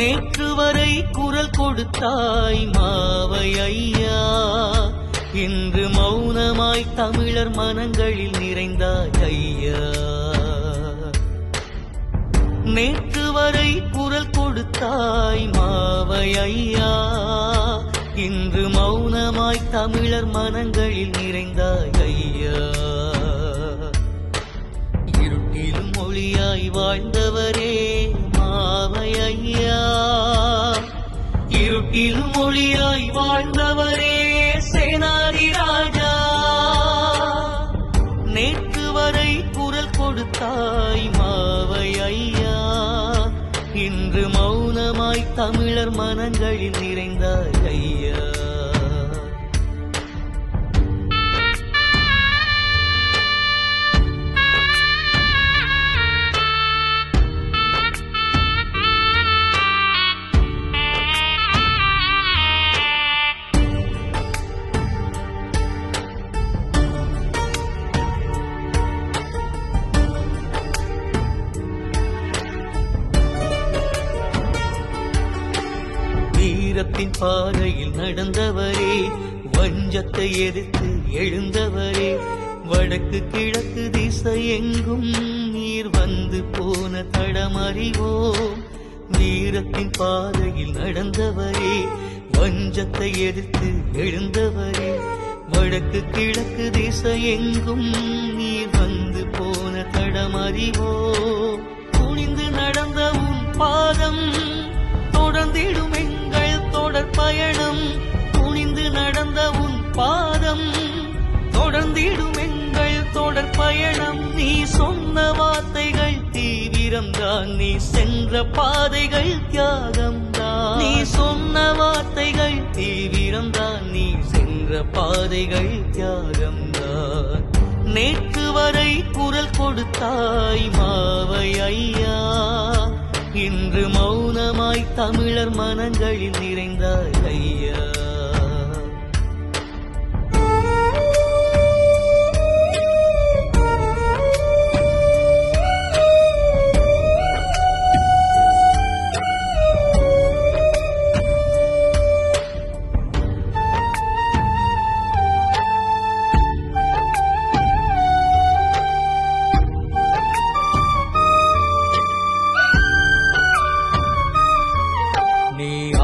நேற்று வரை குரல் கொடுத்தாய் மாவை ஐயா. இன்று மௌனமாய் தமிழர் மனங்களில் நிறைந்தாய் ஐயா. நேற்று வரை குரல் கொடுத்தாய் மாவை ஐயா. இன்று மௌனமாய் தமிழர் மனங்களில் நிறைந்தாய் ஐயா. இருட்டிலும் மொழியாய் வாழ்ந்தவரே இருமொழியாய் வாழ்ந்தவரே சேனாதி ராஜா. நேற்று வரை குரல் கொடுத்தாய் மாவை ஐயா. இன்று மௌனமாய் தமிழர் மனங்களில் நிறைந்தாய் ஐயா. பாதையில் நடந்தவரே வஞ்சத்தை எதிர்த்து எழுந்தவரே. வடக்கு கிழக்கு திசை எங்கும் நீர் வந்து போன தடமறிவோம். வீரத்தின் பாதையில் நடந்தவரே வஞ்சத்தை எதிர்த்து எழுந்தவரே. வடக்கு கிழக்கு திசை எங்கும் நீர் வந்து போன தடமறிவோம். துணிந்து நடந்த உன் பாதம் தீவிரம்தான் நீ சென்ற பாதைகள் தியாகம்தான். நீ சொன்ன வார்த்தைகள் தீவிரம்தான். நீ சென்ற பாதைகள் தியாகம்தான். நேற்று வரை குரல் கொடுத்தாய் மாவை ஐயா. இன்று மௌனமாய் தமிழர் மனங்களில் நிறைந்தாய் ஐயா.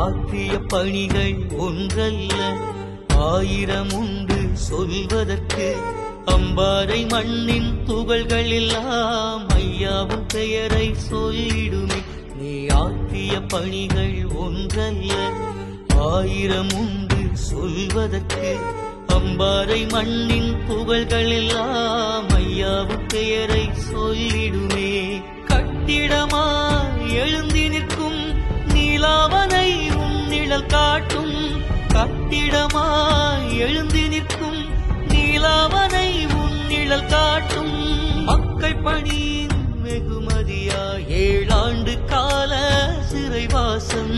ஆற்றிய பணிகள் ஒன்றல்ல. ஆயிரம் உண்டு சொல்வதற்கு அம்பாறை மண்ணின் துகள்கள் எல்லாம் ஐயாவும் பெயரை சொல்லிடுமே. நீ ஆற்றிய பணிகள் ஒன்றல்ல. ஆயிரம் உண்டு சொல்வதற்கு அம்பாறை மண்ணின் புகழ்கள் எல்லாம் ஐயாவும் பெயரை சொல்லிடுமே. கட்டிடமா எழுந்தி நிற்கும் நீலாவனை நிழல் காட்டும் கட்டிடமாய் எழுந்து நிற்கும் நீலாவனை உன் நிழல் காட்டும். மக்கள் பணியின் வெகுமதியா? ஏழாண்டு கால சிறைவாசம்.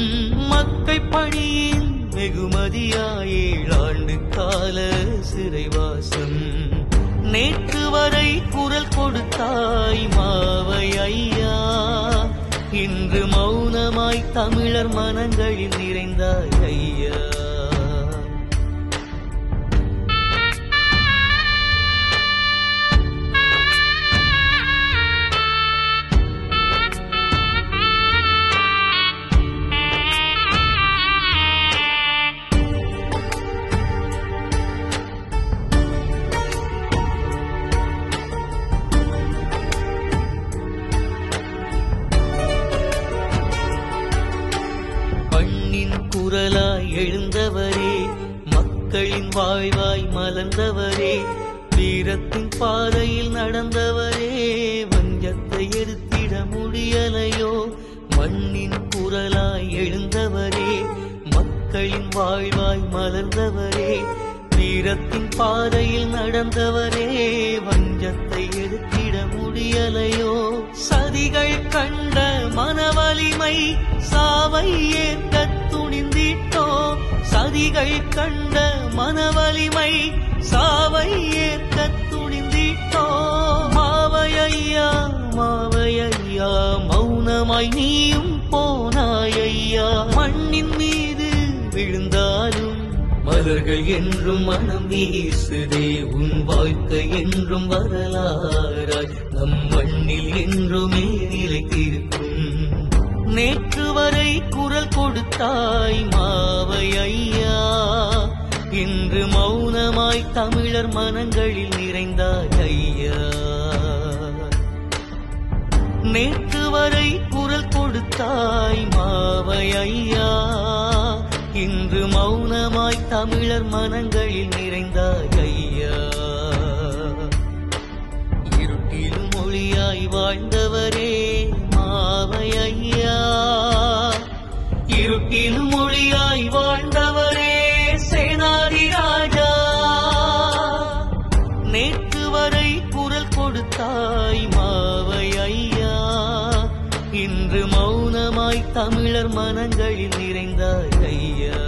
மக்கள் பணியின் வெகுமதியா? ஏழாண்டு கால சிறைவாசம். நேற்று வரை குரல் கொடுத்தாய் மாவை ஐயா. இன்று மௌனமாய் தமிழர் மனங்களில் நிறைந்தாய் ஐயா. மக்களின் வாய்வாய் மலர்ந்தவரே வீரத்தின் பாதையில் நடந்தவரே வஞ்சத்தை எடுத்திட முடியலையோ? மண்ணின் குரலாய் எழுந்தவரே மக்களின் வாழ்வாய் மலர்ந்தவரே வீரத்தின் பாதையில் நடந்தவரே வஞ்சத்தை எடுத்திட முடியலையோ? சதிகள் கண்ட மனவலிமை சாவை ஏற்க சதிகள் கண்ட மனவலிமை சாவை ஏற்க துணிந்திட்டோ? மாவையா மாவையா மௌனமாய் நீயும் போனாய் ஐயா மண்ணின் மீது விழுந்தாலும் மலர்கள் என்றும் மனம் வீசுதே. உன் வாழ்க்கை என்றும் வரலாறாய். நம் மண்ணில் என்றுமே நிலைத்திருக்கும் நேற்று வரை குரல் கொடுத்தாய் மாவை ஐயா. இன்று மௌனமாய் தமிழர் மனங்களில் நிறைந்தாய் ஐயா. நேற்று வரை குரல் கொடுத்தாய் மாவை ஐயா. இன்று மௌனமாய் தமிழர் மனங்களில் நிறைந்தாய் ஐயா. இருட்டிலும் மொழியாய் வாழ்ந்தவரே கொடுத்தாய் மாவை ஐயா. இன்று மௌனமாய் தமிழர் மனங்களில் நிறைந்தாய் ஐயா.